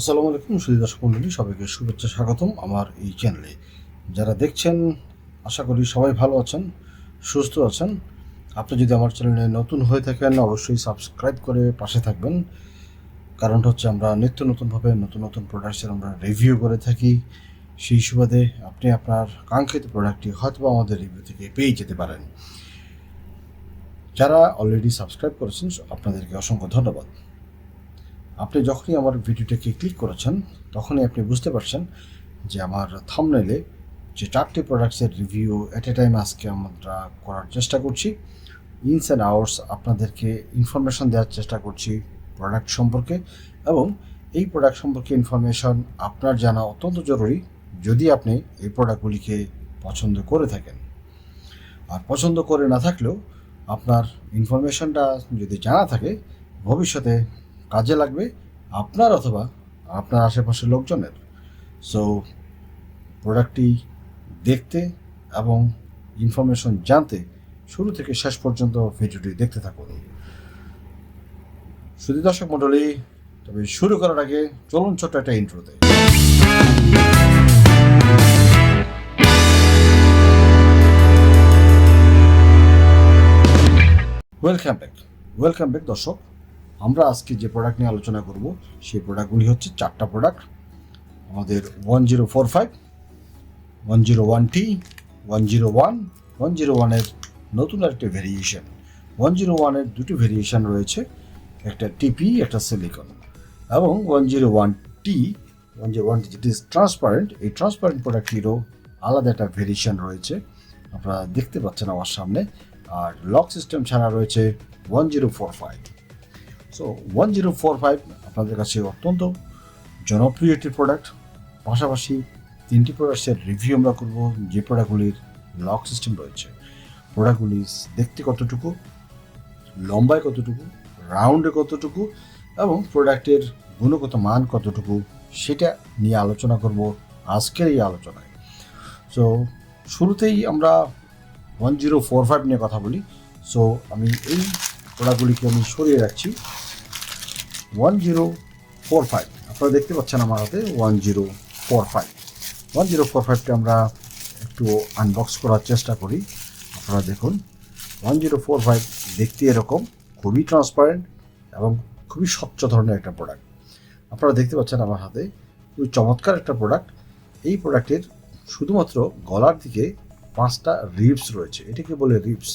আসসালামু আলাইকুম সুদী দর্শক মন্ডলী, সবাইকে শুভেচ্ছা স্বাগতম আমার এই চ্যানেলে যারা দেখছেন, আশা করি সবাই ভালো আছেন, সুস্থ আছেন। আপনি যদি আমার চ্যানেলে নতুন হয়ে থাকেন, অবশ্যই সাবস্ক্রাইব করে পাশে থাকবেন। কারণটা হচ্ছে আমরা নিত্য নতুনভাবে নতুন নতুন প্রোডাক্টসের আমরা রিভিউ করে থাকি। সেই সুবাদে আপনি আপনার কাঙ্ক্ষিত প্রোডাক্টটি হয়তো আমাদের রিভিউ থেকে পেয়ে যেতে পারেন। যারা অলরেডি সাবস্ক্রাইব করেছেন, আপনাদেরকে অসংখ্য ধন্যবাদ। আপনি যখনই আমার ভিডিওটাকে ক্লিক করেছেন, তখনই আপনি বুঝতে পারছেন যে আমার থামনেলে যে চারটি প্রোডাক্টসের রিভিউ অ্যাট এ টাইম আজকে আমরা করার চেষ্টা করছি। ইনস অ্যান্ড আওয়ার্স আপনাদেরকে ইনফরমেশন দেওয়ার চেষ্টা করছি প্রোডাক্ট সম্পর্কে এবং এই প্রোডাক্ট সম্পর্কে ইনফরমেশন আপনার জানা অত্যন্ত জরুরি যদি আপনি এই প্রোডাক্টগুলিকে পছন্দ করে থাকেন। আর পছন্দ করে না থাকলেও আপনার ইনফরমেশনটা যদি জানা থাকে, ভবিষ্যতে কাজে লাগবে আপনার অথবা আপনার আশেপাশের লোকজনের। সো প্রোডাক্টটি দেখতে এবং ইনফরমেশন জানতে শুরু থেকে শেষ পর্যন্ত ভিডিওটি দেখতে থাকুন। শুধু দর্শক মণ্ডলী, তবে শুরু করার আগে চলুন ছোট্ট একটা ইন্ট্রোতে ওয়েলকাম ব্যাক ওয়েলকাম ব্যাক দর্শক। আমরা আজকে যে প্রোডাক্ট নিয়ে আলোচনা করব, সেই প্রোডাক্টগুলি হচ্ছে চারটা প্রোডাক্ট আমাদের one zero four five one zero one T one zero one one zero ওয়ানের নতুন একটা ভেরিয়েশন ওয়ান জিরো ওয়ানের দুটি ভেরিয়েশন রয়েছে, একটা টিপি একটা সিলিকন এবং one zero one T one zero one যেটি ট্রান্সপারেন্ট এই ট্রান্সপারেন্ট প্রোডাক্টটিরও আলাদা একটা ভেরিয়েশন রয়েছে। আপনারা দেখতে পাচ্ছেন আমার সামনে। আর লক সিস্টেম ছাড়া রয়েছে one zero four five so one zero four five আপনাদের কাছে অত্যন্ত জনপ্রিয় একটি প্রোডাক্ট পাশাপাশি তিনটি প্রোডাক্টের রিভিউ আমরা করব, যে প্রোডাক্টগুলির লক সিস্টেম রয়েছে। প্রোডাক্টগুলি দেখতে কতটুকু, লম্বায় কতটুকু রাউন্ডে কতটুকু এবং প্রোডাক্টের গুণগত মান কতটুকু, সেটা নিয়ে আলোচনা করব আজকের এই আলোচনায়। সো শুরুতেই আমরা ওয়ান জিরো ফোর ফাইভ নিয়ে কথা বলি। সো আমি এই প্রোডাক্টগুলিকে আমি সরিয়ে রাখছি। ওয়ান জিরো ফোর ফাইভ আপনারা দেখতে পাচ্ছেন আমার হাতে one zero four five one zero four ফাইভটা আমরা একটু আনবক্স করার চেষ্টা করি। আপনারা দেখুন ওয়ান জিরো ফোর ফাইভ দেখতে এরকম, খুবই ট্রান্সপারেন্ট এবং খুবই স্বচ্ছ ধরনের একটা প্রোডাক্ট আপনারা দেখতে পাচ্ছেন আমার হাতে খুবই চমৎকার একটা প্রোডাক্ট এই প্রোডাক্টের শুধুমাত্র গলার দিকে পাঁচটা রিবস রয়েছে। এটাকে বলে রিবস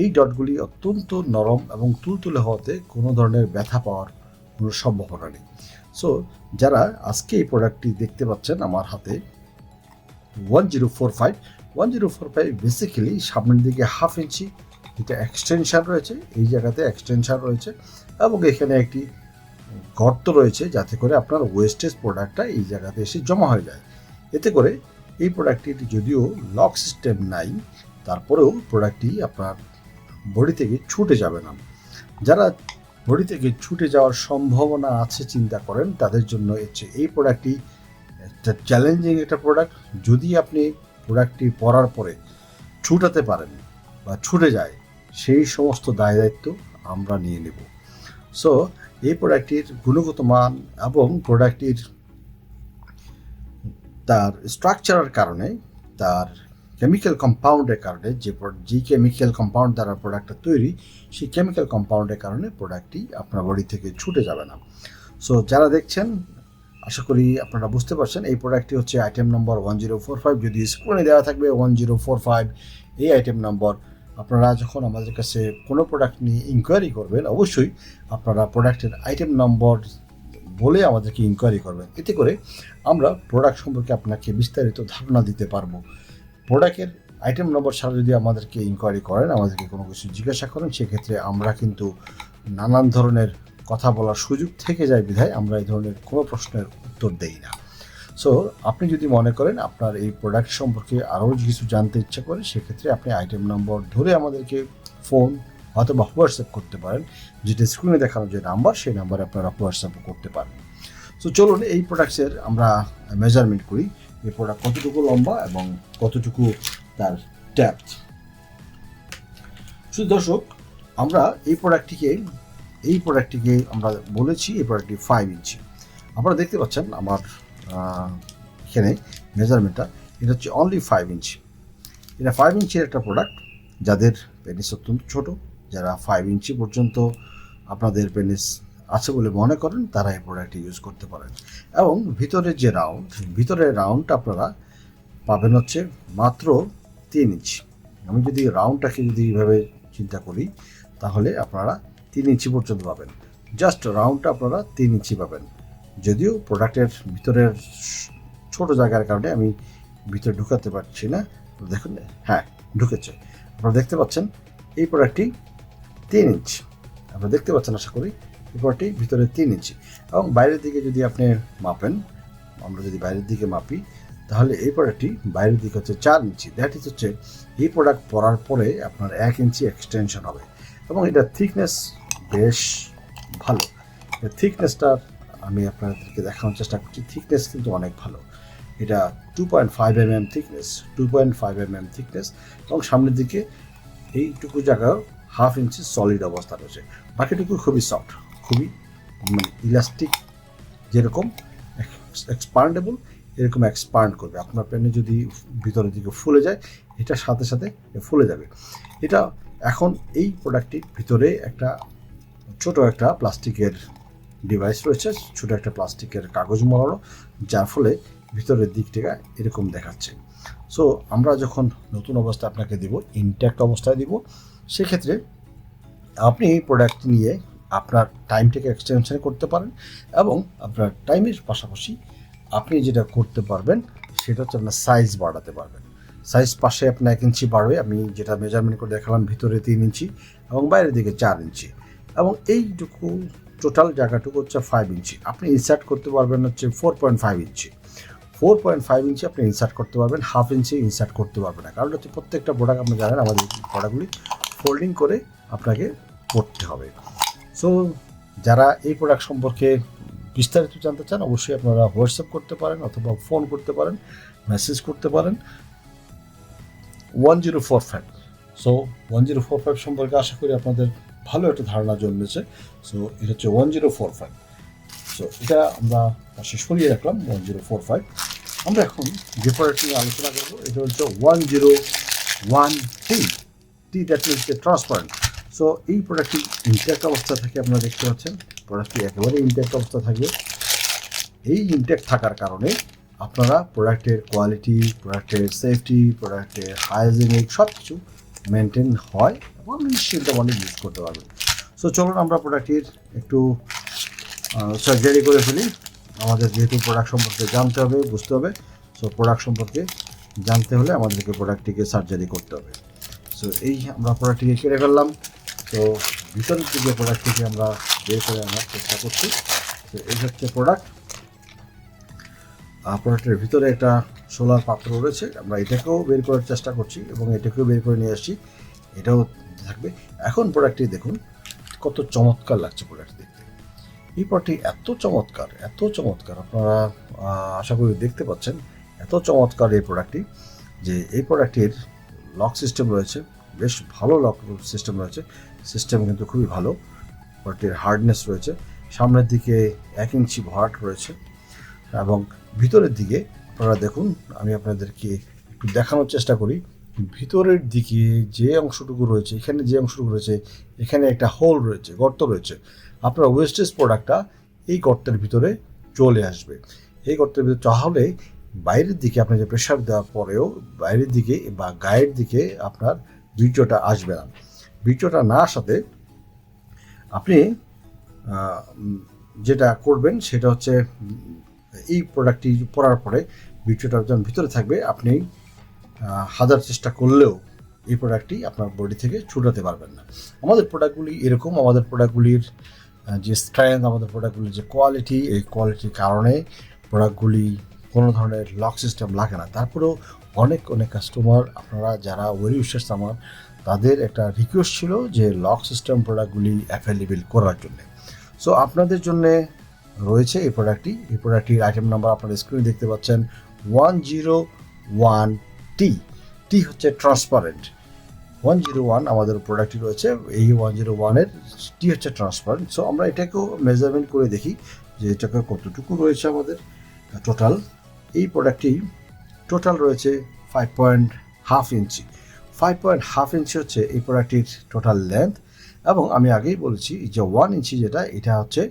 এই ডটগুলি অত্যন্ত নরম এবং তুলতুলে হওয়াতে কোনো ধরনের ব্যথা পাওয়ার কোনো সম্ভাবনা নেই। সো যারা আজকে এই প্রোডাক্টটি দেখতে পাচ্ছেন আমার হাতে one zero four five one zero four five basically সামনের দিকে হাফ ইঞ্চি এটা এক্সটেনশন রয়েছে, এই জায়গাতে এক্সটেনশন রয়েছে এবং এখানে একটি গর্ত রয়েছে যাতে করে আপনার ওয়েস্টেজ প্রোডাক্টটা এই জায়গাতে এসে জমা হয়ে যায়। এতে করে এই প্রোডাক্টটি যদিও লক সিস্টেম নাই, তারপরেও প্রোডাক্টটি আপনার বডি থেকে ছুটে যাবে না। যারা বডি থেকে ছুটে যাওয়ার সম্ভাবনা আছে, চিন্তা করেন। তাদের জন্য হচ্ছে এই প্রোডাক্টটি একটা চ্যালেঞ্জিং একটা প্রোডাক্ট যদি আপনি প্রোডাক্টটি পরার পরে ছুটাতে পারেন বা ছুটে যায়, সেই সমস্ত দায় দায়িত্ব আমরা নিয়ে নেব। সো এই প্রোডাক্টটির গুণগত মান এবং প্রোডাক্টটির তার স্ট্রাকচারের কারণে তার কেমিক্যাল কম্পাউন্ডের কারণে যে যে কেমিক্যাল কম্পাউন্ড দ্বারা প্রোডাক্টটা তৈরি, সেই কেমিক্যাল কম্পাউন্ডের কারণে প্রোডাক্টটি আপনার বডি থেকে ছুটে যাবে না। সো যারা দেখছেন, আশা করি আপনারা বুঝতে পারছেন, এই প্রোডাক্টটি হচ্ছে item number one zero four five যদি স্ক্রিনে দেওয়া থাকবে ওয়ান জিরো ফোর ফাইভ এই আইটেম নম্বর আপনারা যখন আমাদের কাছে কোনো প্রোডাক্ট নিয়ে ইনকোয়ারি করবেন, অবশ্যই আপনারা প্রোডাক্টের আইটেম নম্বর বলে আমাদেরকে ইনকোয়ারি করবেন। এতে করে আমরা প্রোডাক্ট সম্পর্কে আপনাকে বিস্তারিত ধারণা দিতে পারব। প্রোডাক্টের আইটেম নম্বর ছাড়া যদি আমাদেরকে ইনকোয়ারি করেন, আমাদেরকে কোনো কিছু জিজ্ঞাসা করেন, সেক্ষেত্রে আমরা কিন্তু নানান ধরনের কথা বলার সুযোগ থেকে যায় বিধায় আমরা এই ধরনের কোনো প্রশ্নের উত্তর দেই না। সো আপনি যদি মনে করেন আপনার এই প্রোডাক্ট সম্পর্কে আরও কিছু জানতে ইচ্ছা করে, সেক্ষেত্রে আপনি আইটেম নম্বর ধরে আমাদেরকে ফোন অথবা হোয়াটসঅ্যাপ করতে পারেন, যেটা স্ক্রিনে দেখানো যে নাম্বার সেই নাম্বারে আপনারা হোয়াটসঅ্যাপ করতে পারেন। সো চলুন এই প্রোডাক্টসের আমরা মেজারমেন্ট করি। এই প্রোডাক্ট কতটুকু লম্বা এবং কতটুকু তার ডেপথ শুধু দর্শক, আমরা এই প্রোডাক্টটিকে এই প্রোডাক্টটিকে আমরা বলেছি, এই প্রোডাক্টটি ফাইভ ইঞ্চি আপনারা দেখতে পাচ্ছেন আমার এখানে মেজারমেন্টটা এটা হচ্ছে অনলি ফাইভ ইঞ্চি এটা ফাইভ ইঞ্চির একটা প্রোডাক্ট যাদের পেনিস অত্যন্ত ছোট, যারা ফাইভ ইঞ্চি পর্যন্ত আপনাদের পেনিস আছে বলে মনে করেন, তারা এই প্রোডাক্টটি ইউজ করতে পারেন। এবং ভিতরের যে রাউন্ড ভিতরের রাউন্ডটা আপনারা পাবেন হচ্ছে মাত্র তিন ইঞ্চি আমি যদি রাউন্ডটাকে যদি এইভাবে চিন্তা করি, তাহলে আপনারা তিন ইঞ্চি পর্যন্ত পাবেন। জাস্ট রাউন্ডটা আপনারা তিন ইঞ্চি পাবেন। যদিও প্রোডাক্টের ভিতরের ছোট জায়গার কারণে আমি ভিতরে ঢুকাতে পারছি না। দেখুন হ্যাঁ ঢুকেছে। আপনারা দেখতে পাচ্ছেন, এই প্রোডাক্টটি তিন ইঞ্চি আপনারা দেখতে পাচ্ছেন, আশা করি প্রোডাক্টটি ভিতরে তিন ইঞ্চি। এবং বাইরের দিকে যদি আপনি মাপেন, আমরা যদি বাইরের দিকে মাপি, তাহলে এই প্রোডাক্টটি বাইরের দিকে হচ্ছে চার ইঞ্চি। দ্যাট ইজ হচ্ছে এই প্রোডাক্ট পরার পরে আপনার এক ইঞ্চি এক্সটেনশন হবে। এবং এটা থিকনেস বেশ ভালো। থিকনেসটা আমি আপনাদেরকে দেখানোর চেষ্টা করছি। থিকনেস কিন্তু অনেক ভালো। এটা two point five M M thickness two point five M M thickness এবং সামনের দিকে এইটুকু জায়গায় হাফ ইঞ্চি সলিড অবস্থা রয়েছে। বাকিটুকু খুবই সফট খুবই মানে ইলাস্টিক যেরকম এক্সপান্ডেবল এরকম এক্সপান্ড করবে। আপনার পেনে যদি ভিতরের দিকে ফুলে যায় এটার সাথে সাথে ফুলে যাবে। এটা এখন এই প্রোডাক্টটির ভিতরে একটা ছোট একটা প্লাস্টিকের ডিভাইস রয়েছে, ছোট একটা প্লাস্টিকের কাগজ মরানো যার ফলে ভিতরের দিকটা এরকম দেখাচ্ছে। সো আমরা যখন নতুন অবস্থায় আপনাকে দিব ইনট্যাক্ট অবস্থায় দিব, সেক্ষেত্রে আপনি এই প্রোডাক্ট নিয়ে আপনার টাইমটাকে এক্সটেনশন করতে পারেন এবং আপনার টাইমের পাশাপাশি আপনি যেটা করতে পারবেন, সেটা হচ্ছে আপনার সাইজ বাড়াতে পারবেন। সাইজ পাশে আপনার এক ইঞ্চি বাড়বে, আমি যেটা মেজারমেন্ট করে দেখালাম, ভিতরে তিন ইঞ্চি এবং বাইরের দিকে চার ইঞ্চি এবং এইটুকু টোটাল জায়গাটুকু হচ্ছে ফাইভ ইঞ্চি আপনি ইনসার্ট করতে পারবেন হচ্ছে four point five inch four point five inch আপনি ইনসার্ট করতে পারবেন হাফ ইঞ্চি ইনসার্ট করতে পারবেন না। কারণ হচ্ছে প্রত্যেকটা প্রোডাক্ট আপনি জানেন, আমাদের প্রোডাক্টগুলি ফোল্ডিং করে আপনাকে করতে হবে। সো যারা এই প্রোডাক্ট সম্পর্কে বিস্তারিত জানতে চান, অবশ্যই আপনারা হোয়াটসঅ্যাপ করতে পারেন অথবা ফোন করতে পারেন মেসেজ করতে পারেন। One zero four five so one zero four five সম্পর্কে আশা করি আপনাদের ভালো একটা ধারণা জন্মেছে। সো এটা হচ্ছে one zero four five so এটা আমরা পাশে করিয়ে রাখলাম ওয়ান জিরো ফোর ফাইভ আমরা এখন যে প্রোডাক্ট নিয়ে আলোচনা করব, এটা হচ্ছে one zero one T T that means transparent so এই প্রোডাক্টটি ইনট্যাক্ট অবস্থা থাকে আপনারা দেখতে পাচ্ছেন। প্রোডাক্টটি একেবারে ইনট্যাক্ট অবস্থা থাকবে। এই ইনট্যাক্ট থাকার কারণে আপনারা প্রোডাক্টের কোয়ালিটি প্রোডাক্টের সেফটি প্রোডাক্টের হাইজেনিক সব কিছু মেনটেন হয় এবং নিশ্চিন্ত মনে ইউজ করতে পারবেন। সো চলুন আমরা প্রোডাক্টটির একটু সার্জারি করে ফেলি। আমাদের যেহেতু প্রোডাক্ট সম্পর্কে জানতে হবে, বুঝতে হবে। সো প্রোডাক্ট সম্পর্কে জানতে হলে আমাদেরকে প্রোডাক্টটিকে সার্জারি করতে হবে। সো এই আমরা প্রোডাক্টটিকে কেটে ফেললাম। তো ভিতরের দিকে প্রোডাক্টটিকে আমরা বের করে আনার চেষ্টা করছি। তো এই হচ্ছে প্রোডাক্ট প্রোডাক্টের ভিতরে একটা সোলার পাত্র রয়েছে। আমরা এটাকেও বের করার চেষ্টা করছি এবং এটাকেও বের করে নিয়ে আসছি। এটাও থাকবে এখন প্রোডাক্টটি দেখুন, কত চমৎকার লাগছে প্রোডাক্ট দেখতে। এই প্রোডাক্টটি এত চমৎকার এত চমৎকার। আপনারা আশা করি দেখতে পাচ্ছেন, এত চমৎকার এই প্রোডাক্টটি যে এই প্রোডাক্টটির লক সিস্টেম রয়েছে, বেশ ভালো লক সিস্টেম রয়েছে। সিস্টেম কিন্তু খুবই ভালো প্রোডাক্টের হার্ডনেস রয়েছে। সামনের দিকে এক ইঞ্চি ভরাট রয়েছে, এবং ভিতরের দিকে আপনারা দেখুন, আমি আপনাদেরকে একটু দেখানোর চেষ্টা করি। ভিতরের দিকে যে অংশটুকু রয়েছে, এখানে যে অংশটুকু রয়েছে, এখানে একটা হোল রয়েছে, গর্ত রয়েছে। আপনার ওয়েস্টেজ প্রোডাক্টটা এই গর্তের ভিতরে চলে আসবে। এই গর্তের ভিতরে, তাহলে বাইরের দিকে আপনার যে প্রেশার দেওয়ার পরেও বাইরের দিকে বা গায়ের দিকে আপনার বীর্যটা আসবে না। বীর্যটা না আসাতে আপনি যেটা করবেন সেটা হচ্ছে, এই প্রোডাক্টটি পরার পরে বীর্যটা যখন ভিতরে থাকবে। আপনি হাজার চেষ্টা করলেও এই প্রোডাক্টটি আপনার বডি থেকে ছুটাতে পারবেন না। আমাদের প্রোডাক্টগুলি এরকম। আমাদের প্রোডাক্টগুলির যে স্ট্রেংথ আমাদের প্রোডাক্টগুলির যে কোয়ালিটি এই কোয়ালিটির কারণে প্রোডাক্টগুলি কোনো ধরনের লক সিস্টেম লাগে না। তারপরেও অনেক অনেক কাস্টমার আপনারা যারা ওয়েল ইউসার্স আমার তাদের একটা রিকোয়েস্ট ছিল যে লক সিস্টেম প্রোডাক্টগুলি অ্যাভেলেবেল করার জন্য। সো আপনাদের জন্য রয়েছে এই প্রোডাক্টটি এই প্রোডাক্টটির আইটেম নাম্বার আপনারা স্ক্রিনে দেখতে পাচ্ছেন। One zero one T T হচ্ছে ট্রান্সপারেন্ট ওয়ান জিরো ওয়ান আমাদের প্রোডাক্টটি রয়েছে। এই ওয়ান জিরো ওয়ানের টি হচ্ছে ট্রান্সপারেন্ট সো আমরা এটাকেও মেজারমেন্ট করে দেখি যে এটাকে কতটুকু রয়েছে আমাদের টোটাল এই প্রোডাক্টটি টোটাল রয়েছে five point half inch five point half inch হচ্ছে এই প্রোডাক্টটির টোটাল লেন্থ এবং আমি আগেই বলেছি যে ওয়ান ইঞ্চি যেটা, এটা হচ্ছে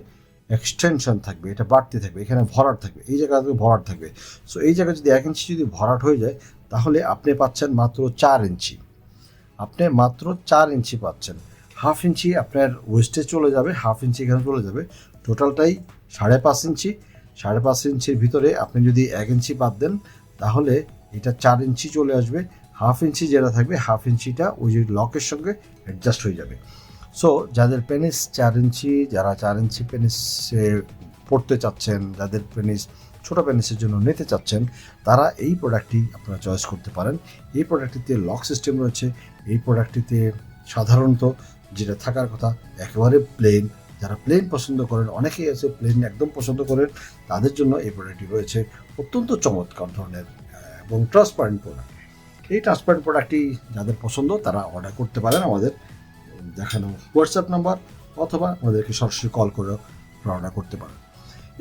এক্সটেনশন থাকবে, এটা বাড়তে থাকবে, এখানে ভরাট থাকবে, এই জায়গাতে ভরাট থাকবে। সো এই জায়গায় যদি এক ইঞ্চি যদি ভরাট হয়ে যায়, তাহলে আপনি পাচ্ছেন মাত্র চার ইঞ্চি আপনি মাত্র চার ইঞ্চি পাচ্ছেন। হাফ ইঞ্চি আপনার ওয়েস্টে চলে যাবে হাফ ইঞ্চি এখানে চলে যাবে। টোটালটাই সাড়ে পাঁচ ইঞ্চি সাড়ে পাঁচ ইঞ্চির ভিতরে আপনি যদি এক ইঞ্চি বাদ দেন, তাহলে এটা চার ইঞ্চি চলে আসবে। হাফ ইঞ্চি যেটা থাকবে, হাফ ইঞ্চিটা ওই যে লকের সঙ্গে অ্যাডজাস্ট হয়ে যাবে। সো যাদের পেনিস চার ইঞ্চি, যারা চার ইঞ্চি পেনিসে পড়তে চাচ্ছেন, যাদের পেনিস ছোটো পেনিসের জন্য নিতে চাচ্ছেন, তারা এই প্রোডাক্টটি আপনারা চয়েস করতে পারেন। এই প্রোডাক্টটিতে লক সিস্টেম রয়েছে। এই প্রোডাক্টটিতে সাধারণত যেটা থাকার কথা, একেবারে প্লেন যারা প্লেন পছন্দ করেন, অনেকেই আছে প্লেন একদম পছন্দ করেন, তাদের জন্য এই প্রোডাক্টটি রয়েছে। অত্যন্ত চমৎকার ধরনের এবং ট্রান্সপারেন্ট প্রোডাক্ট এই ট্রান্সপারেন্ট প্রোডাক্টটি যাদের পছন্দ, তারা অর্ডার করতে পারেন আমাদের, দেখানো হোয়াটসঅ্যাপ নাম্বার অথবা আমাদেরকে সরাসরি কল করে অর্ডার করতে পারেন।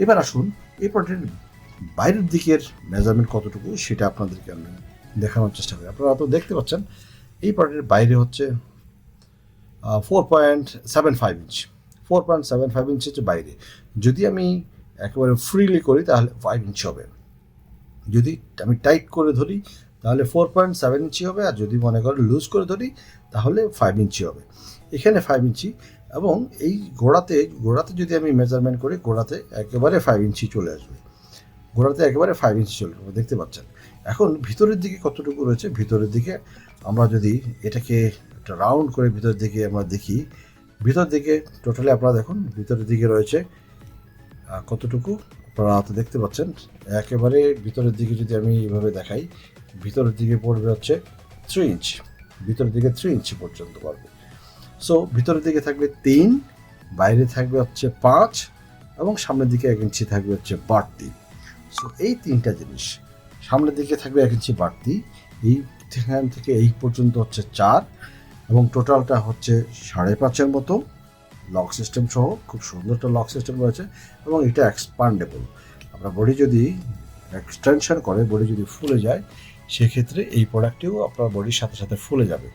এবার আসুন, এই প্রোডাক্টের বাইরের দিকের মেজারমেন্ট কতটুকু, সেটা আপনাদেরকে আমি দেখানোর চেষ্টা করি। আপনারা তো দেখতে পাচ্ছেন, এই প্রোডাক্টের বাইরে হচ্ছে four point seven five inch four point seven five inch হচ্ছে বাইরে। যদি আমি একেবারে ফ্রিলি করি, তাহলে ফাইভ ইঞ্চ হবে। যদি আমি টাইট করে ধরি তাহলে ফোর পয়েন্ট সেভেন ইঞ্চি হবে, আর যদি মনে করেন লুজ করে ধরি, তাহলে ফাইভ ইঞ্চি হবে। এখানে ফাইভ ইঞ্চি, এবং এই গোড়াতে গোড়াতে যদি আমি মেজারমেন্ট করি, গোড়াতে একেবারে ফাইভ ইঞ্চি চলে আসবে। গোড়াতে একেবারে ফাইভ ইঞ্চি চলে আসবে, দেখতে পাচ্ছেন। এখন ভিতরের দিকে কতটুকু রয়েছে? ভিতরের দিকে আমরা যদি এটাকে একটা রাউন্ড করে ভিতরের দিকে আমরা দেখি, ভিতর দিকে টোটালি আপনারা দেখুন, ভিতরের দিকে রয়েছে কতটুকু? আপনারা দেখতে পাচ্ছেন, একেবারে ভিতরের দিকে যদি আমি এইভাবে দেখাই ভিতরের দিকে পড়বে হচ্ছে থ্রি ইঞ্চি ভিতরের দিকে থ্রি ইঞ্চি পর্যন্ত পারবে। সো ভিতরের দিকে থাকবে তিন, বাইরে থাকবে হচ্ছে পাঁচ এবং সামনের দিকে এক ইঞ্চি থাকবে হচ্ছে বাড়তি। সো এই তিনটা জিনিস, সামনের দিকে থাকবে এক ইঞ্চি বাড়তি, এই এখান থেকে এই পর্যন্ত হচ্ছে চার এবং টোটালটা হচ্ছে সাড়ে পাঁচের মতো। লক সিস্টেম সহ খুব সুন্দর একটা লক সিস্টেম রয়েছে এবং এটা এক্সপান্ডেবল আপনার বডি যদি এক্সটেনশন করে বডি যদি ফুলে যায় সেক্ষেত্রে এই প্রোডাক্টটিও আপনার বডির সাথে সাথে ফুলে যাবে।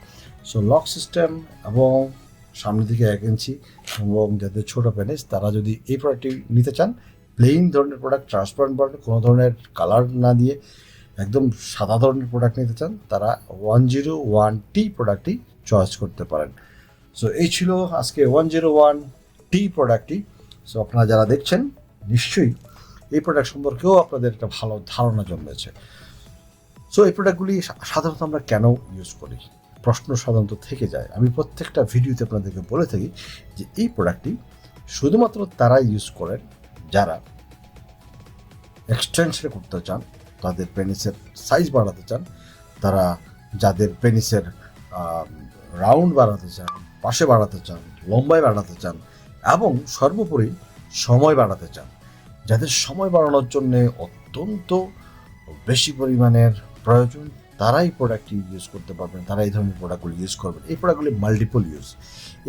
সো লক সিস্টেম এবং সামনের দিকে এক ইঞ্চি এবং যাদের ছোটো পেনিস তারা যদি এই প্রোডাক্টটি নিতে চান প্লেইন ধরনের প্রোডাক্ট ট্রান্সপারেন্ট প্রোডাক্ট কোনো ধরনের কালার না দিয়ে একদম সাদা ধরনের প্রোডাক্ট নিতে চান, তারা ওয়ান জিরো ওয়ান টি প্রোডাক্টটি চয়েস করতে পারেন। সো এই ছিল আজকে ওয়ান জিরো ওয়ান টি প্রোডাক্টটি সো আপনারা যারা দেখছেন, নিশ্চয়ই এই প্রোডাক্ট সম্পর্কেও আপনাদের একটা ভালো ধারণা জন্মেছে। সো এই প্রোডাক্টগুলি সাধারণত আমরা কেন ইউজ করি? প্রশ্ন সাধারণত থেকে যায়। আমি প্রত্যেকটা ভিডিওতে আপনাদেরকে বলে থাকি যে, এই প্রোডাক্টটি শুধুমাত্র তারা ইউজ করেন যারা এক্সটেনশন করতে চান, তাদের পেনিসের সাইজ বাড়াতে চান, তারা যাদের পেনিসের রাউন্ড বাড়াতে চান, পাশে বাড়াতে চান, লম্বায় বাড়াতে চান এবং সর্বোপরি সময় বাড়াতে চান। যাদের সময় বাড়ানোর জন্যে অত্যন্ত বেশি পরিমাণের প্রয়োজন, তারাই প্রোডাক্টটি ইউজ করতে পারবেন, তারা এই ধরনের প্রোডাক্টগুলি ইউজ করবেন। এই প্রোডাক্টগুলি মাল্টিপল ইউজ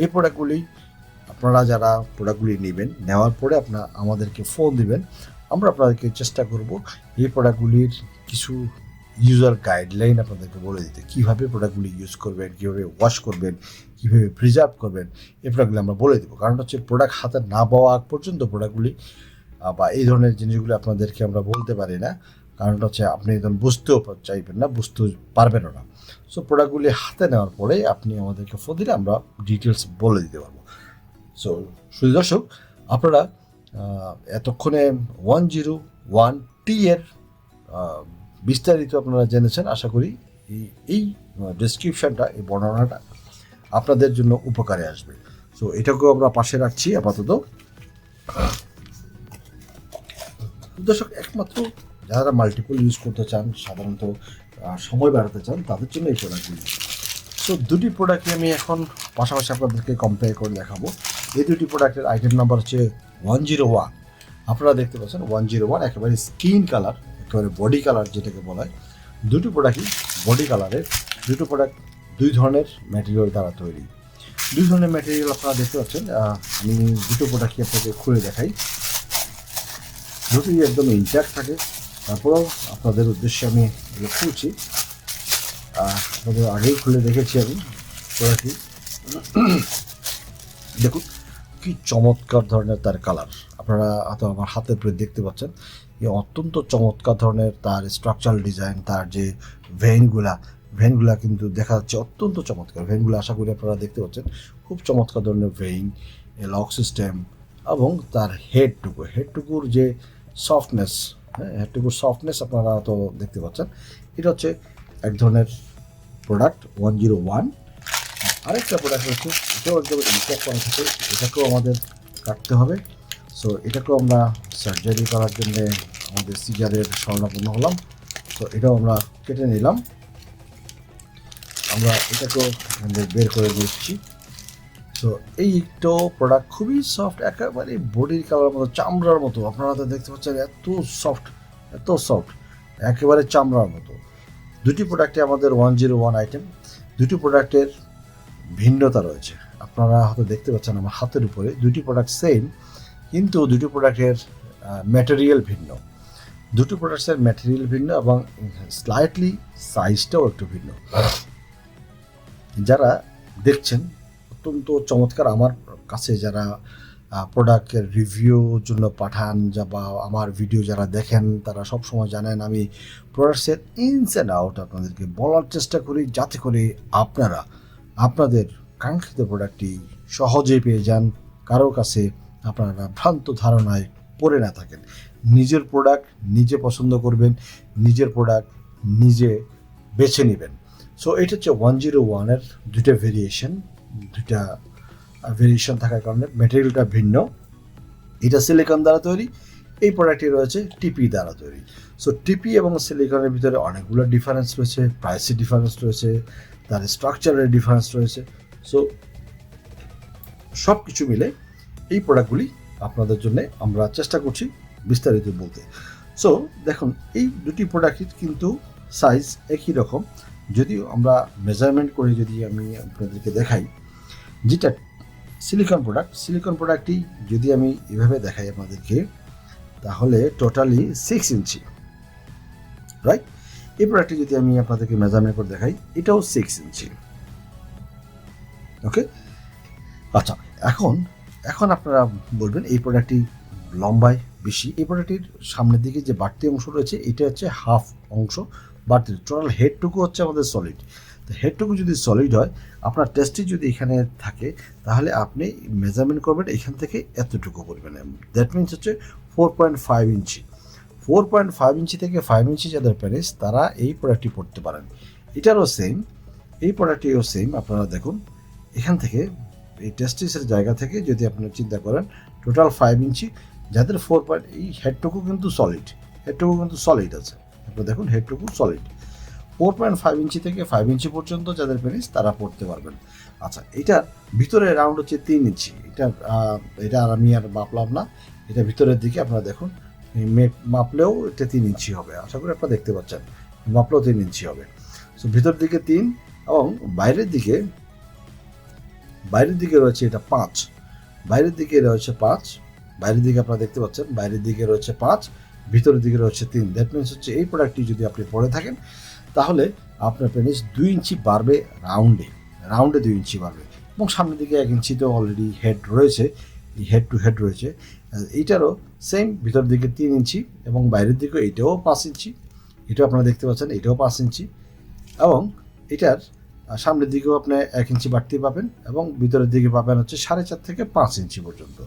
এই প্রোডাক্টগুলি আপনারা যারা প্রোডাক্টগুলি নেবেন, নেওয়ার পরে আপনার আমাদেরকে ফোন দিবেন, আমরা আপনাদেরকে চেষ্টা করব এই প্রোডাক্টগুলির কিছু ইউজার গাইডলাইন আপনাদেরকে বলে দিতে। কীভাবে প্রোডাক্টগুলি ইউজ করবেন, কীভাবে ওয়াশ করবেন, কীভাবে প্রিজার্ভ করবেন, এই প্রোডাক্টগুলি আমরা বলে দেবো। কারণ হচ্ছে প্রোডাক্ট হাতে না পাওয়া আগ পর্যন্ত প্রোডাক্টগুলি বা এই ধরনের জিনিসগুলি আপনাদেরকে আমরা বলতে পারি না। কারণটা হচ্ছে আপনি একদম বুঝতেও চাইবেন না বুঝতে পারবেনও না। সো প্রোডাক্টগুলি হাতে নেওয়ার পরে আপনি আমাদেরকে ফোন দিলে আমরা ডিটেলস বলে দিতে পারব। সো শুধু দর্শক, আপনারা এতক্ষণে ওয়ান জিরো ওয়ান টি এর বিস্তারিত আপনারা জেনেছেন, আশা করি এই এই ডিসক্রিপশানটা এই বর্ণনাটা আপনাদের জন্য উপকারে আসবে। সো এটাকেও আমরা পাশে রাখছি আপাতত। দর্শক, একমাত্র যারা মাল্টিপল ইউজ করতে চান, সাধারণত সময় বাড়াতে চান, তাদের জন্য এই প্রোডাক্টগুলি সো দুটি প্রোডাক্টই আমি এখন পাশাপাশি আপনাদেরকে কম্পেয়ার করে দেখাবো। এই দুটি প্রোডাক্টের আইটেম নাম্বার হচ্ছে ওয়ান জিরো ওয়ান আপনারা দেখতে পাচ্ছেন ওয়ান জিরো ওয়ান একেবারে স্কিন কালার একেবারে বডি কালার যেটাকে বলা হয়। দুটো প্রোডাক্টই বডি কালারের দুটো প্রোডাক্ট দুই ধরনের ম্যাটেরিয়াল দ্বারা তৈরি। দুই ধরনের ম্যাটেরিয়াল আপনারা দেখতে পাচ্ছেন আমি দুটো প্রোডাক্টই আপনাকে খুলে দেখাই। যদি একদম ইনট্যাক্ট থাকে। তারপরেও আপনাদের উদ্দেশ্যে আমি এগুলো খুলছি। আপনাদের আগেই খুলে দেখেছি আমি প্রোডাক্টটি দেখুন, কি চমৎকার ধরনের তার কালার। আপনারা হয়তো আমার হাতের উপরে দেখতে পাচ্ছেন। এই অত্যন্ত চমৎকার ধরনের তার স্ট্রাকচারাল ডিজাইন তার যে ভেইনগুলা ভেইনগুলা কিন্তু দেখা যাচ্ছে অত্যন্ত চমৎকার। ভেইনগুলো আশা করি আপনারা দেখতে পাচ্ছেন। খুব চমৎকার ধরনের ভেইন লক সিস্টেম এবং তার হেডটুকু হেডটুকুর যে সফটনেস হ্যাঁ হেডটুকুর সফটনেস আপনারা তো দেখতে পাচ্ছেন। এটা হচ্ছে এক ধরনের প্রোডাক্ট ওয়ান জিরো ওয়ান আরেকটা প্রোডাক্ট হচ্ছে এটাও একদম ইনফ্যাক্ট করা থাকে এটাকেও আমাদের কাটতে হবে। সো এটাকেও আমরা সার্জারি করার জন্য আমাদের সিজারের স্বর্ণাপন্ন হলাম। তো এটাও আমরা কেটে নিলাম। আমরা এটাকেও বের করে দিচ্ছি। সো এইটাও প্রোডাক্ট খুবই সফট একেবারে বডির কালার মতো, চামড়ার মতো। আপনারা তো দেখতে পাচ্ছেন এত সফট এত সফট একেবারে চামড়ার মতো। দুটি প্রোডাক্টে আমাদের ওয়ান জিরো ওয়ান আইটেম দুটি প্রোডাক্টের ভিন্নতা রয়েছে। আপনারা হয়তো দেখতে পাচ্ছেন আমার হাতের উপরে, দুটি প্রোডাক্ট সেম কিন্তু দুটি প্রোডাক্টের ম্যাটেরিয়াল ভিন্ন। দুটো প্রোডাক্টসের ম্যাটেরিয়াল ভিন্ন এবং স্লাইটলি সাইজটাও একটু ভিন্ন। যারা দেখছেন অত্যন্ত চমৎকার আমার কাছে যারা প্রোডাক্টের রিভিউ জন্য পাঠান যা বা আমার ভিডিও যারা দেখেন, তারা সব সময় জানেন আমি প্রোডাক্টসের ইনস অ্যান্ড আউট আপনাদেরকে বলার চেষ্টা করি যাতে করে আপনারা আপনাদের কাঙ্ক্ষিত প্রোডাক্টটি সহজেই পেয়ে যান, কারও কাছে আপনারা ভ্রান্ত ধারণায় পড়ে না থাকেন। নিজের প্রোডাক্ট নিজে পছন্দ করবেন, নিজের প্রোডাক্ট নিজে বেছে নেবেন। সো এটা হচ্ছে ওয়ান জিরো ওয়ানের দুইটা ভেরিয়েশন দুইটা ভেরিয়েশন থাকার কারণে মেটেরিয়ালটা ভিন্ন। এটা সিলিকন দ্বারা তৈরি, এই প্রোডাক্টটি রয়েছে টিপি দ্বারা তৈরি। সো টিপি এবং সিলিকনের ভিতরে অনেকগুলো ডিফারেন্স রয়েছে প্রাইসের ডিফারেন্স রয়েছে, তার স্ট্রাকচারের ডিফারেন্স রয়েছে। সো সব কিছু মিলে এই প্রোডাক্টগুলি আপনাদের জন্য আমরা চেষ্টা করছি বিস্তারিত বলতে। সো দেখুন, এই দুটি প্রোডাক্টই কিন্তু সাইজ একই রকম। যদিও আমরা মেজারমেন্ট করে যদি আমি আপনাদেরকে দেখাই যেটা সিলিকন প্রোডাক্ট সিলিকন প্রোডাক্টটি যদি আমি এভাবে দেখাই আপনাদেরকে, তাহলে টোটালি সিক্স ইঞ্চি রাইট এই প্রোডাক্টটি যদি আমি আপনাদেরকে মেজারমেন্ট করে দেখাই, এটাও সিক্স ইঞ্চি ওকে আচ্ছা এখন এখন আপনারা বলবেন এই প্রোডাক্টটি লম্বায় বেশি, এই প্রোডাক্টটির সামনের দিকে যে বাড়তি অংশ রয়েছে, এটা হচ্ছে হাফ অংশ, বাড়তি টোটাল হেডটুকু হচ্ছে আমাদের সলিড হেডটুকু যদি সলিড হয়, আপনার টেস্টটি যদি এখানে থাকে, তাহলে আপনি মেজারমেন্ট করবেন এখান থেকে এতটুকু করবেন দ্যাট মিনস হচ্ছে four point five inch. Four point five inch থেকে ফাইভ ইঞ্চি যাদের প্যারেস তারা এই প্রোডাক্টটি পড়তে পারেন। এটারও সেম এই প্রোডাক্টটিও সেম আপনারা দেখুন। এখান থেকে, এই টেস্টিসের জায়গা থেকে যদি আপনারা চিন্তা করেন টোটাল ফাইভ ইঞ্চি, যাদের ফোর পয়েন্ট এই হেডটুকু কিন্তু সলিড হেডটুকু কিন্তু সলিড আছে। আপনারা দেখুন হেডটুকু solid four point five inch থেকে ফাইভ ইঞ্চি পর্যন্ত যাদের পেনিস তারা পড়তে পারবেন। আচ্ছা এটা ভিতরে রাউন্ড হচ্ছে তিন ইঞ্চি এটা এটা আর আমি আর মাপলাম না। এটা ভিতরের দিকে আপনারা দেখুন মাপলেও এটা তিন ইঞ্চি হবে। আশা করি আপনারা দেখতে পাচ্ছেন, মাপলেও তিন ইঞ্চি হবে। সো ভিতর দিকে তিন এবং বাইরের দিকে বাইরের দিকে রয়েছে এটা পাঁচ। বাইরের দিকে রয়েছে পাঁচ। বাইরের দিকে আপনারা দেখতে পাচ্ছেন, বাইরের দিকে রয়েছে পাঁচ। ভিতরের দিকে রয়েছে তিন। দ্যাট মিনস হচ্ছে এই প্রোডাক্টটি যদি আপনি পরে থাকেন তাহলে আপনার পেনিস দুই ইঞ্চি বাড়বে রাউন্ডে রাউন্ডে দুই ইঞ্চি বাড়বে। এবং সামনের দিকে এক ইঞ্চি তো অলরেডি হেড রয়েছে হেড টু হেড রয়েছে। এইটারও সেম ভিতর দিকে তিন ইঞ্চি এবং বাইরের দিকে এটাও পাঁচ ইঞ্চি। এটাও আপনারা দেখতে পাচ্ছেন, এটাও পাঁচ ইঞ্চি। এবং এটার সামনের দিকেও আপনি এক ইঞ্চি বাড়তি পাবেন এবং ভিতরের দিকে পাবেন হচ্ছে সাড়ে চার থেকে পাঁচ ইঞ্চি পর্যন্ত।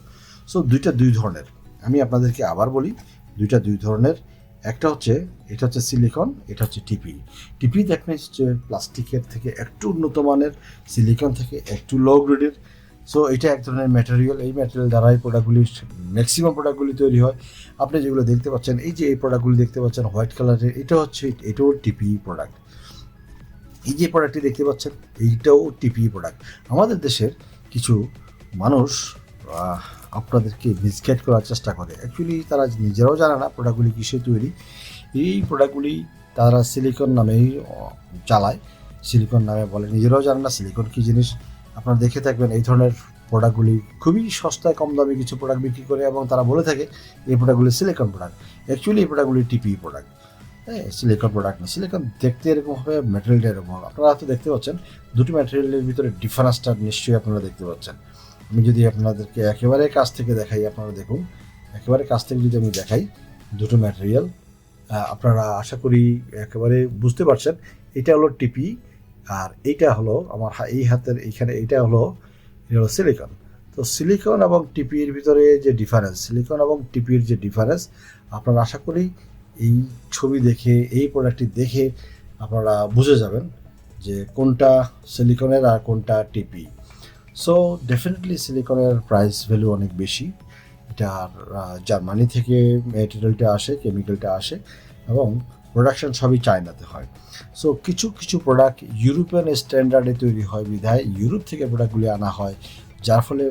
সো দুইটা দুই ধরনের। আমি আপনাদেরকে আবার বলি, দুইটা দুই ধরনের একটা হচ্ছে, এটা হচ্ছে সিলিকন এটা হচ্ছে টিপি টিপি দেখবেন হচ্ছে প্লাস্টিকের থেকে একটু উন্নত মানের সিলিকন থেকে একটু লো গ্রেডের সো এটা এক ধরনের ম্যাটেরিয়াল এই ম্যাটেরিয়াল দ্বারাই প্রোডাক্টগুলি ম্যাক্সিমাম প্রোডাক্টগুলি তৈরি হয়। আপনি যেগুলো দেখতে পাচ্ছেন, এই যে এই প্রোডাক্টগুলি দেখতে পাচ্ছেন হোয়াইট কালারের এটা হচ্ছে, এটাও টিপি প্রোডাক্ট এই যে প্রোডাক্টটি দেখতে পাচ্ছেন, এইটাও টিপি প্রোডাক্ট আমাদের দেশের কিছু মানুষ আপনাদেরকে মিসগাইড করার চেষ্টা করে। অ্যাকচুয়ালি তারা নিজেরাও জানে না প্রোডাক্টগুলি কিসে তৈরি। এই প্রোডাক্টগুলি তারা সিলিকন নামেই চালায়। সিলিকন নামে বলে। নিজেরাও জানে না সিলিকন কী জিনিস। আপনারা দেখে থাকবেন এই ধরনের প্রোডাক্টগুলি খুবই সস্তায়, কম দামে কিছু প্রোডাক্ট বিক্রি করে এবং তারা বলে থাকে, এই প্রোডাক্টগুলি সিলিকন প্রোডাক্ট অ্যাকচুয়ালি এই প্রোডাক্টগুলি টিপি প্রোডাক্ট হ্যাঁ সিলিকন প্রোডাক্ট না। সিলিকন দেখতে এরকম হবে ম্যাটেরিয়ালটা এরকম হবে। আপনারা হয়তো দেখতে পাচ্ছেন, দুটি ম্যাটেরিয়ালের ভিতরে ডিফারেন্সটা নিশ্চয়ই আপনারা দেখতে পাচ্ছেন। আমি যদি আপনাদেরকে একেবারে কাছ থেকে দেখাই, আপনারা দেখুন, একেবারে কাছ থেকে যদি আমি দেখাই দুটো ম্যাটেরিয়াল আপনারা আশা করি একেবারে বুঝতে পারছেন, এটা হলো টিপি আর এইটা হলো আমার এই হাতের এইখানে এইটা হলো, এটা হলো সিলিকন তো সিলিকন এবং টিপির ভিতরে যে ডিফারেন্স সিলিকন এবং টিপির যে ডিফারেন্স আপনারা আশা করি এই ছবি দেখে, এই প্রোডাক্টটি দেখে আপনারা বুঝে যাবেন যে কোনটা সিলিকনের আর কোনটা টিপি। সো ডেফিনেটলি সিলিকনের প্রাইস ভ্যালু অনেক বেশি। এটা জার্মানি থেকে ম্যাটেরিয়ালটা আসে কেমিক্যালটা আসে এবং প্রোডাকশন সবই চায়নাতে হয়। সো কিছু কিছু প্রোডাক্ট ইউরোপিয়ান স্ট্যান্ডার্ডে তৈরি হয় বিধায় ইউরোপ থেকে প্রোডাক্টগুলি আনা হয়, যার ফলে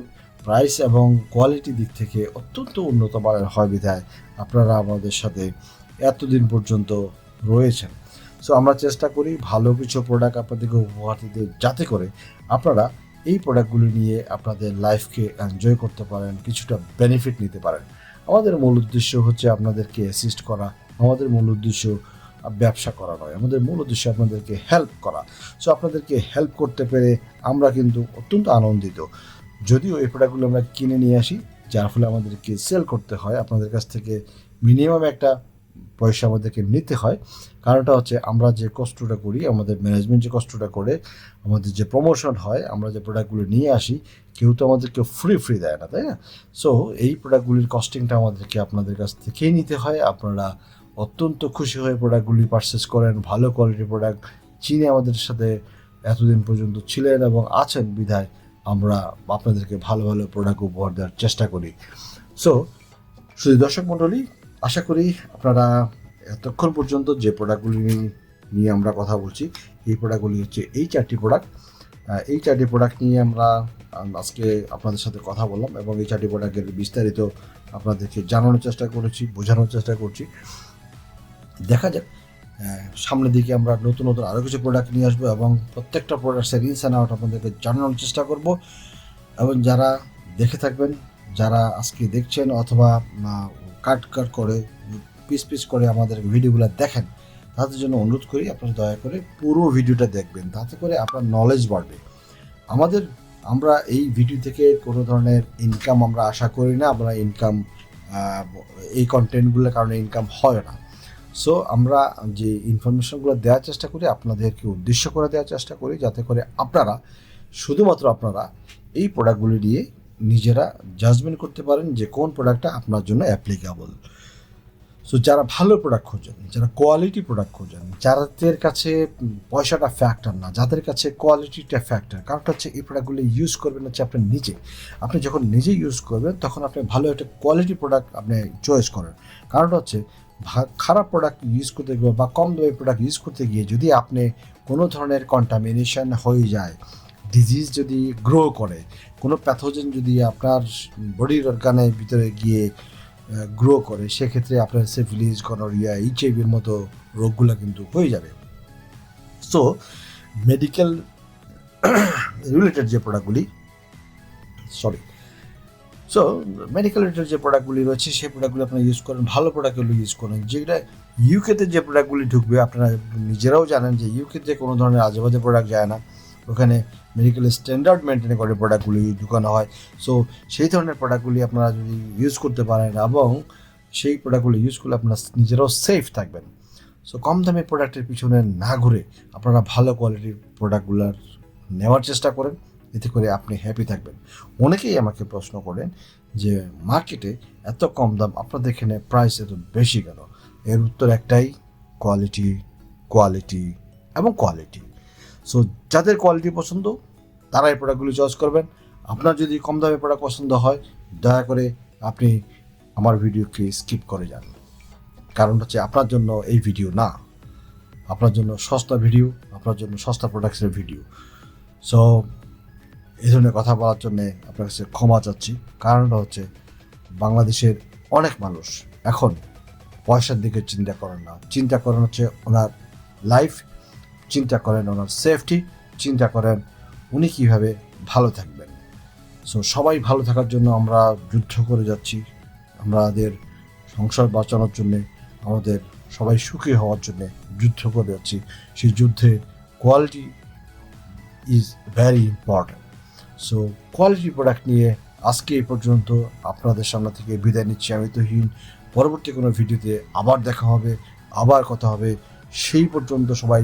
প্রাইস এবং কোয়ালিটি দিক থেকে অত্যন্ত উন্নত মানের হয় বিধায় আপনারা আমাদের সাথে এতদিন পর্যন্ত রয়েছেন। সো আমরা চেষ্টা করি ভালো কিছু প্রোডাক্ট আপনাদেরকে উপহার দিতে যাতে করে আপনারা এই প্রোডাক্টগুলি নিয়ে আপনাদের লাইফকে এনজয় করতে পারেন, কিছুটা বেনিফিট নিতে পারেন। আমাদের মূল উদ্দেশ্য হচ্ছে আপনাদেরকে অ্যাসিস্ট করা, আমাদের মূল উদ্দেশ্য ব্যবসা করা নয়, আমাদের মূল উদ্দেশ্য আপনাদেরকে হেল্প করা। সো আপনাদেরকে হেল্প করতে পেরে আমরা কিন্তু অত্যন্ত আনন্দিত। যদিও এই প্রোডাক্টগুলো আমরা কিনে নিয়ে আসি, যার ফলে আমাদেরকে সেল করতে হয়, আপনাদের কাছ থেকে মিনিমাম একটা পয়সা আমাদেরকে নিতে হয়। কারণটা হচ্ছে আমরা যে কষ্টটা করি, আমাদের ম্যানেজমেন্ট যে কষ্টটা করে, আমাদের যে প্রমোশন হয়, আমরা যে প্রোডাক্টগুলো নিয়ে আসি, কেউ তো আমাদেরকে ফ্রি ফ্রি দেয় না, তাই না? সো এই প্রোডাক্টগুলির কস্টিংটা আমাদেরকে আপনাদের কাছ থেকেই নিতে হয়। আপনারা অত্যন্ত খুশি হয়ে প্রোডাক্টগুলি পারচেস করেন, ভালো কোয়ালিটির প্রোডাক্ট চিনে আমাদের সাথে এতদিন পর্যন্ত ছিলেন এবং আছেন বিধায় আমরা আপনাদেরকে ভালো ভালো প্রোডাক্ট উপহার দেওয়ার চেষ্টা করি। সো শুধু দর্শক মণ্ডলী আশা করি আপনারা এতক্ষণ পর্যন্ত যে প্রোডাক্টগুলি নিয়ে আমরা কথা বলছি, এই প্রোডাক্টগুলি হচ্ছে এই চারটি প্রোডাক্ট এই চারটি প্রোডাক্ট নিয়ে আমরা আজকে আপনাদের সাথে কথা বললাম এবং এই চারটি প্রোডাক্টের বিস্তারিত আপনাদেরকে জানানোর চেষ্টা করেছি, বোঝানোর চেষ্টা করছি। দেখা যাক সামনের দিকে আমরা নতুন নতুন আরও কিছু প্রোডাক্ট নিয়ে আসব এবং প্রত্যেকটা প্রোডাক্টের ইনস অ্যান্ড আউট আপনাদেরকে জানানোর চেষ্টা করব। এবং যারা দেখে থাকবেন, যারা আজকে দেখছেন অথবা কাট কাট করে, পিস পিস করে আমাদের ভিডিওগুলো দেখেন, তাদের জন্য অনুরোধ করি আপনারা দয়া করে পুরো ভিডিওটা দেখবেন, তাতে করে আপনার নলেজ বাড়বে। আমাদের, আমরা এই ভিডিও থেকে কোনো ধরনের ইনকাম আমরা আশা করি না, আমরা ইনকাম এই কন্টেন্টগুলোর কারণে ইনকাম হয় না। সো আমরা যে ইনফরমেশনগুলো দেওয়ার চেষ্টা করি, আপনাদেরকে উদ্দেশ্য করে দেওয়ার চেষ্টা করি, যাতে করে আপনারা, শুধুমাত্র আপনারা এই প্রোডাক্টগুলি নিয়ে নিজেরা জাজমেন্ট করতে পারেন যে কোন প্রোডাক্টটা আপনার জন্য অ্যাপ্লিকেবল সো যারা ভালো প্রোডাক্ট খোঁজেন, যারা কোয়ালিটি প্রোডাক্ট খোঁজেন, যাদের কাছে পয়সাটা ফ্যাক্টর না, যাদের কাছে কোয়ালিটিটা ফ্যাক্টর কারণটা হচ্ছে এই প্রোডাক্টগুলো ইউজ করবেন হচ্ছে আপনি নিজে। আপনি যখন নিজে ইউজ করবেন, তখন আপনি ভালো একটা কোয়ালিটি প্রোডাক্ট আপনি চয়েস করেন। কারণটা হচ্ছে খারাপ প্রোডাক্ট ইউজ করতে গিয়ে বা কম দামি প্রোডাক্ট ইউজ করতে গিয়ে যদি আপনি কোনো ধরনের কন্টামিনেশন হয়ে যায় ডিজিজ যদি গ্রো করে কোনো প্যাথোজেন যদি আপনার বডির অর্গানের ভিতরে গিয়ে গ্রো করে, সেক্ষেত্রে আপনার সিফিলিস গনোরিয়া এইচআইভির মতো রোগগুলো কিন্তু হয়ে যাবে। সো মেডিকেল রিলেটেড যে প্রোডাক্টগুলি সরি সো মেডিকেল রিলেটেড যে প্রোডাক্টগুলি রয়েছে, সেই প্রোডাক্টগুলো আপনারা ইউজ করেন, ভালো প্রোডাক্টগুলো ইউজ করেন। যেটা ইউকেতে যে প্রোডাক্টগুলি ঢুকবে, আপনারা নিজেরাও জানেন যে ইউকেতে কোনো ধরনের আজেবাজে প্রোডাক্ট যায় না। ওখানে মেডিকেল স্ট্যান্ডার্ড মেনটেন করে প্রোডাক্টগুলি ঢুকানো হয়। সো সেই ধরনের প্রোডাক্টগুলি আপনারা যদি ইউজ করতে পারেন এবং সেই প্রোডাক্টগুলি ইউজ করলে আপনারা নিজেরাও সেফ থাকবেন। সো কম দামি প্রোডাক্টের পিছনে না ঘুরে আপনারা ভালো কোয়ালিটির প্রোডাক্টগুলোর নেওয়ার চেষ্টা করেন, এতে করে আপনি হ্যাপি থাকবেন। অনেকেই আমাকে প্রশ্ন করেন যে, মার্কেটে এত কম দাম আপনাদের এখানে প্রাইস এত বেশি কেন? এর উত্তর একটাই কোয়ালিটি কোয়ালিটি এবং কোয়ালিটি সো যাদের কোয়ালিটি পছন্দ, তারা এই প্রোডাক্টগুলি চয়েস করবেন। আপনার যদি কম দামে প্রোডাক্ট পছন্দ হয়, দয়া করে আপনি আমার ভিডিওকে স্কিপ করে যান। কারণ হচ্ছে আপনার জন্য এই ভিডিও না। আপনার জন্য সস্তা ভিডিও আপনার জন্য সস্তা প্রোডাক্টসের ভিডিও সো এই ধরনের কথা বলার জন্যে আপনার কাছে ক্ষমা চাচ্ছি। কারণটা হচ্ছে বাংলাদেশের অনেক মানুষ এখন পয়সার দিকে চিন্তা করেন না। চিন্তা করেন হচ্ছে ওনার লাইফ চিন্তা করেন ওনার সেফটি চিন্তা করেন উনি কীভাবে ভালো থাকবেন। সো সবাই ভালো থাকার জন্য আমরা যুদ্ধ করে যাচ্ছি। আমাদের সংসার বাঁচানোর জন্যে আমাদের সবাই সুখী হওয়ার জন্যে যুদ্ধ করে যাচ্ছি। সেই যুদ্ধে quality is very important so quality product নিয়ে আজকে এই পর্যন্ত আপনাদের সামনে থেকে বিদায় নিচ্ছি। আমি তোহিন, পরবর্তী কোনো ভিডিওতে আবার দেখা হবে, আবার কথা হবে। সেই পর্যন্ত সবাই